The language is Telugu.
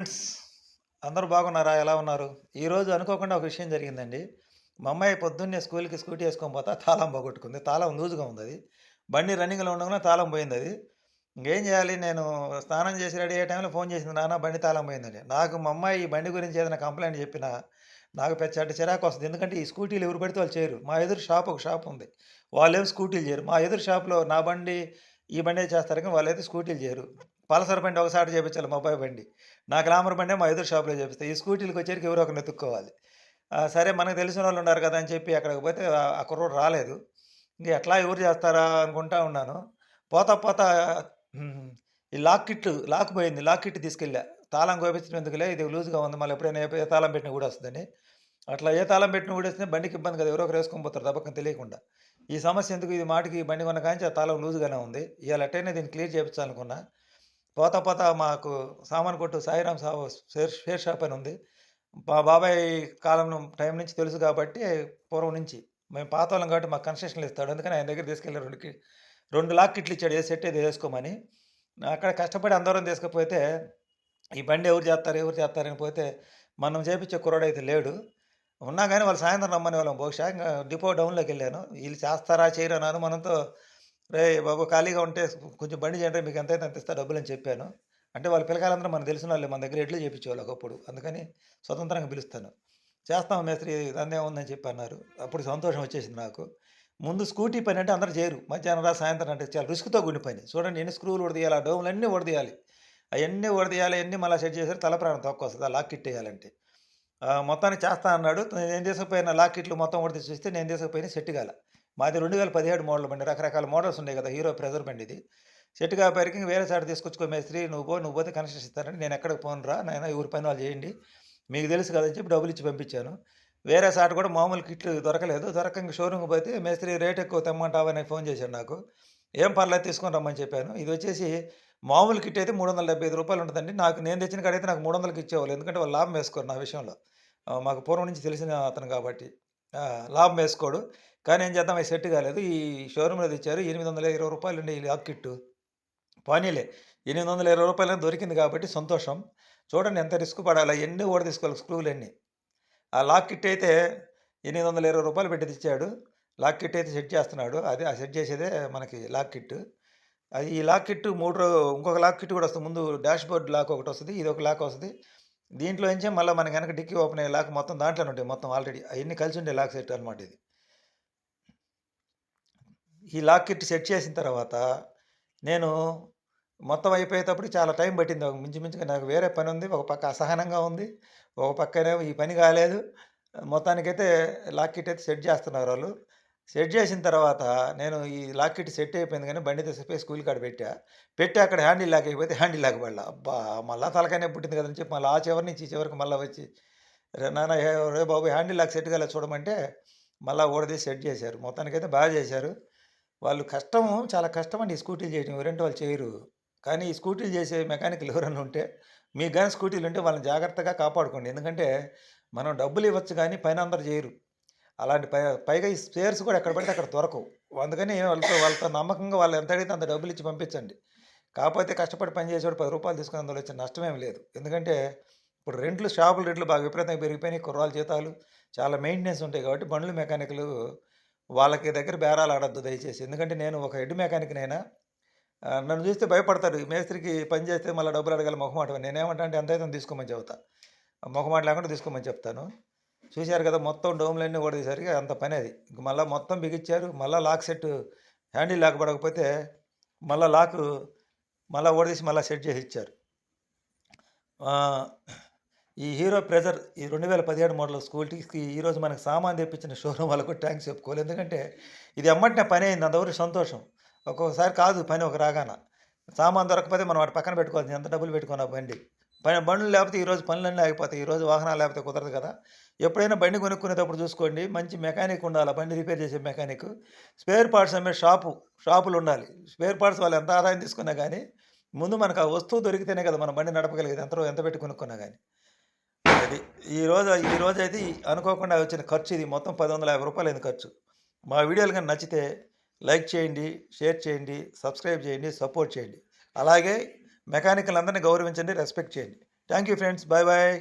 ఫ్రెండ్స్ అందరూ బాగున్నారా? ఎలా ఉన్నారు? ఈరోజు అనుకోకుండా ఒక విషయం జరిగిందండి. మా అమ్మాయి పొద్దున్నే స్కూల్కి స్కూటీ వేసుకొని పోతా తాళం పోగొట్టుకుంది. తాళం లూజుగా ఉంది అది బండి రన్నింగ్లో ఉండగానే తాళం పోయింది అది. ఇంకేం చేయాలి? నేను స్నానం చేసి రెడీ అయ్యే టైంలో ఫోన్ చేసింది నాన్న బండి తాళం పోయిందండి నాకు మా అమ్మాయి ఈ బండి గురించి ఏదైనా కంప్లైంట్ చెప్పినా నాకు పెద్ద చిరాకు వస్తుంది. ఎందుకంటే ఈ స్కూటీలు ఎవరు పెడితే వాళ్ళు చేయరు. మా ఎదురు షాప్ ఒక షాప్ ఉంది. వాళ్ళేం స్కూటీలు చేయరు. మా ఎదురు షాప్లో నా బండి ఈ బండి చేస్తారు కానీ వాళ్ళైతే స్కూటీలు చేయరు. పలసర బండి ఒకసారి చేయించాలి మా బండి. నా గ్లామర్ బండి మా ఎదురు షాప్లో చేపిస్తాయి ఈ స్కూటీలకు వచ్చేరికి ఎవరో ఒకరిని ఎత్తుక్కోవాలి సరే మనకు తెలిసిన వాళ్ళు ఉన్నారు కదా అని చెప్పి అక్కడికి పోతే ఆ- కుర్రోడు రాలేదు. ఇంకా ఎట్లా ఎవరు చేస్తారా అనుకుంటా ఉన్నాను. పోతా పోతా ఈ లాక్ కిట్ లాక్ పోయింది. లాక్ కిట్ తీసుకెళ్ళా. తాళం కోపించినందుకులే ఇది లూజ్గా ఉంది. మళ్ళీ ఎప్పుడైనా ఏ- తాళం పెట్టిన కూడా వస్తుందని. అట్లా ఏ తాళం పెట్టిన కూడా వస్తే బండికి ఇబ్బంది కదా. ఎవరో ఒకరు వేసుకొని పోతారు తప్పక తెలియకుండా. ఈ సమస్య ఎందుకు? ఇది మాటికి ఈ బండి కొన్న కానీ ఆ తాళం లూజ్గానే ఉంది. ఇవాళ ఎట్టయినా దీన్ని క్లియర్ చేయించాలనుకున్నా. పోతా పోతా మాకు సామాన్ కొట్టు సాయిరాం సావు షేర్ షేర్ షాప్ అని ఉంది. మా బాబాయ్ కాలం టైం నుంచి తెలుసు కాబట్టి పూర్వం నుంచి. మేము పాత వాళ్ళం కాబట్టి మాకు కన్సెషన్లు ఇస్తాడు. అందుకని ఆయన దగ్గర తీసుకెళ్ళి రెండు రెండు లాక్ కిట్లు ఇచ్చాడు. ఏ సెట్ ఏది వేసుకోమని. అక్కడ కష్టపడి అందరం తీసుకుపోతే ఈ బండి ఎవరు చేస్తారు ఎవరు చేస్తారని పోతే మనం చేపించే కుర్రాడు అయితే లేడు. ఉన్నా కానీ వాళ్ళు సాయంత్రం రమ్మని వాళ్ళం బహుశా ఇంకా డిపో డౌన్లోకి వెళ్ళాను. వీళ్ళు చేస్తారా చేయరా అని అనుమానంతో రే బాబు ఖాళీగా ఉంటే కొంచెం బండి చేయండి మీకు ఎంత అయితే అంత ఇస్తా డబ్బులు అని చెప్పాను. అంటే వాళ్ళ పిల్లకాయలందరూ మనకు తెలిసిన వాళ్ళు మన దగ్గర ఎడ్లు చేయించేవాళ్ళు ఒకప్పుడు. అందుకని స్వతంత్రంగా పిలుస్తాను. చేస్తాం మేస్త్రి దాన్ని ఉందని చెప్పి అన్నారు. అప్పుడు సంతోషం వచ్చేసింది నాకు. ముందు స్కూటీ పని అంటే అందరూ చేయరు. మధ్యాహ్నం రా సాయంత్రం అంటే చాలా రిస్క్తో గుండి పని చూడండి ఎన్ని స్క్రూలు ఉడదీయాలి ఆ డోములు అన్నీ ఉడదీయాలి. అవన్నీ ఉడదీయాలి అన్నీ మళ్ళీ సెట్ చేశారు తల ప్రాణం తక్కువ వస్తుంది ఆ లాక్ కిట్టేయాలంటే మొత్తానికి చేస్తా అన్నాడు. నేను తీసుకుపోయిన లాకెట్లు మొత్తం ఉడతీ చూస్తే నేను తీసుకుపోయిన సెట్ కాల. మాది రెండు వేల పదిహేడు మోడల్ బండి. రకరకాల మోడల్స్ ఉన్నాయి కదా హీరో ప్రెజర్ బండి ఇది. సెట్ కాపరికి వేరే సైడ్ తీసుకొచ్చుకో మేస్త్రి నువ్వు పో నువ్వు పోతే కనెక్షన్ ఇస్తారని నేను ఎక్కడికి పోను రా నాయన ఎవరి పని వాళ్ళు చేయండి. మీకు తెలుసు కదని చెప్పి డబ్బులు ఇచ్చి పంపించాను. వేరే సాట్ కూడా మామూలు కిట్లు దొరకలేదు. దొరకంగా షోరూమ్కి పోతే మేస్త్రి రేట్ ఎక్కువ తెమ్మంటావని ఫోన్ చేశాడు నాకు. ఏం పర్లేదు తీసుకొని రమ్మని చెప్పాను. ఇది వచ్చేసి మామూలు కిట్ అయితే మూడు వందల డెబ్బై ఐదు రూపాయలు ఉంటుందండి. నాకు నేను తెచ్చిన కాడైతే నాకు మూడు వందలకి ఇచ్చేవాళ్ళు. ఎందుకంటే వాళ్ళు లాభం వేసుకోరు నా విషయంలో. మాకు పూర్వం నుంచి తెలిసిన అతను కాబట్టి. లాభం వేసుకోడు. కానీ ఏం చేద్దాం? అది సెట్ కాలేదు. ఈ షోరూంలో తెచ్చారు ఎనిమిది వందల ఇరవై రూపాయలు ఉండే ఈ లాక్ కిట్టు. పోనీలే. ఎనిమిది వందల ఇరవై రూపాయలు దొరికింది కాబట్టి సంతోషం. చూడండి ఎంత రిస్క్ పడాలి. ఎన్ని ఓడ తీసుకోవాలి స్క్రూలు అన్నీ. ఆ లాక్ కిట్ అయితే ఎనిమిది వందల ఇరవై రూపాయలు పెట్టి తెచ్చాడు. లాక్ కిట్ అయితే సెట్ చేస్తున్నాడు. అదే ఆ సెట్ చేసేదే మనకి లాక్ కిట్ అది ఈ లాక్ కిట్ మూడు ఇంకొక లాక్ కిట్ కూడా వస్తుంది. ముందు డాష్ బోర్డ్ లాక్ ఒకటి వస్తుంది. ఇది ఒక లాక్ వస్తుంది. దీంట్లో నుంచే మళ్ళీ మనకి వెనక డిక్కీ ఓపెన్ అయ్యే లాక్ మొత్తం దాంట్లోనే ఉంటాయి. మొత్తం ఆల్రెడీ అవన్నీ కలిసి ఉండే లాక్ సెట్ అనమాట ఇది. ఈ లాక్ కిట్ సెట్ చేసిన తర్వాత నేను మొత్తం అయిపోయేటప్పుడు చాలా టైం పట్టింది. ఒక మించుమించుగా నాకు వేరే పని ఉంది. ఒక పక్క అసహనంగా ఉంది. ఒక పక్కనే ఈ పని కాలేదు. మొత్తానికైతే లాక్ కిట్ అయితే సెట్ చేస్తున్నారు వాళ్ళు. సెట్ చేసిన తర్వాత నేను ఈ లాక్ సెట్ అయిపోయింది కానీ బండి తీసుకుపోయి స్కూల్ కాడ పెట్టా. పెట్టి అక్కడ హ్యాండిల్ లాక్ అయిపోతే హ్యాండిల్ లాక్ పడలా. అబ్బా మళ్ళా తలకాయనే పుట్టింది కదని చెప్పి మళ్ళీ ఆ చివరి నుంచి ఈ చివరికి మళ్ళీ వచ్చి రే నాన్న రే బాబు హ్యాండిల్ లాక్ సెట్ కాలేదు చూడమంటే మళ్ళీ ఓడదీసి సెట్ చేశారు. మొత్తానికైతే బాగా చేశారు. వాళ్ళు కష్టము చాలా కష్టం అండి ఈ స్కూటీలు చేయడం ఎవరంటే వాళ్ళు చేయరు. కానీ ఈ స్కూటీలు చేసే మెకానికల్ ఎవరైనా ఉంటే మీకు కానీ స్కూటీలు ఉంటే వాళ్ళని జాగ్రత్తగా కాపాడుకోండి. ఎందుకంటే మనం డబ్బులు ఇవ్వచ్చు కానీ పైన అందరు చేయరు. అలాంటి పై పైగా ఈ స్పేర్స్ కూడా ఎక్కడ పడితే అక్కడ దొరకవు. అందుకని వాళ్ళతో వాళ్ళతో నమ్మకంగా వాళ్ళు ఎంత అడిగితే అంత డబ్బులు ఇచ్చి పంపించండి. కాకపోతే కష్టపడి పని చేసేవాడు పది రూపాయలు తీసుకుని అందులో వచ్చే నష్టమేం లేదు. ఎందుకంటే ఇప్పుడు రెంట్లు షాపుల రేట్లు బాగా విపరీతంగా పెరిగిపోయినాయి కుర్రాల జీతాలు చాలా మెయింటెనెన్స్ ఉంటాయి కాబట్టి బండ్లు మెకానికలు వాళ్ళకి దగ్గర బేరాలు ఆడద్దు దయచేసి. ఎందుకంటే నేను ఒక హెడ్ మెకానిక్నైనా నన్ను చూస్తే భయపడతారు. మేస్త్రికి పని చేస్తే మళ్ళీ డబ్బులు అడగాలి మొహమాట నేనేమంటా అంటే ఎంత అయితే తీసుకోమని చెబుతా. మొహమాట లేకుండా తీసుకోమని చెప్తాను. చూశారు కదా మొత్తం డోమ్లన్నీ కొడేసరికి అంత పని అది. ఇంక మళ్ళీ మొత్తం బిగించారు మళ్ళీ లాక్ సెట్ హ్యాండిల్ లాక్ పడకపోతే మళ్ళీ లాక్ మళ్ళీ ఓడదీసి మళ్ళీ సెట్ చేసి ఇచ్చారు. ఈ హీరో ప్రెజర్ ఈ రెండు వేల పదిహేడు మోడల్ స్కూటీకి ఈరోజు మనకు సామాన్ తెప్పించిన షోరూమ్ వాళ్ళకు ట్యాంక్స్ చెప్పుకోవాలి. ఎందుకంటే ఇది అమ్మంటే పని అయింది అంతవరకు సంతోషం. ఒక్కొక్కసారి కాదు పని ఒక రాగాన. సామాన్ దొరకకపోతే మనం వాటి పక్కన పెట్టుకోవాలి ఎంత డబ్బులు పెట్టుకున్నా బండి. పని బండ్లు లేకపోతే ఈరోజు పనులన్నీ ఆగిపోతాయి ఈరోజు వాహనాలు లేకపోతే కుదరదు కదా. ఎప్పుడైనా బండి కొనుక్కునేటప్పుడు చూసుకోండి మంచి మెకానిక్ ఉండాలి బండి రిపేర్ చేసే మెకానిక్. స్పేర్ పార్ట్స్ అమ్మే షాపు షాపులు ఉండాలి. స్పేర్ పార్ట్స్ వాళ్ళు ఎంత ఆదాయం తీసుకున్నా కానీ ముందు మనకు ఆ వస్తువు దొరికితేనే కదా మనం బండి నడపగలిగేది ఎంత ఎంత పెట్టి కొనుక్కున్నా కానీ అది ఈ రోజు ఈ అయితే అనుకోకుండా వచ్చిన ఖర్చు ఇది మొత్తం పది వందల యాభై రూపాయలు అయింది ఖర్చు. మా వీడియోలు కానీ నచ్చితే లైక్ చేయండి షేర్ చేయండి సబ్స్క్రైబ్ చేయండి సపోర్ట్ చేయండి. అలాగే మెకానికల్ అందరినీ గౌరవించండి రెస్పెక్ట్ చేయండి. Thank you friends bye bye.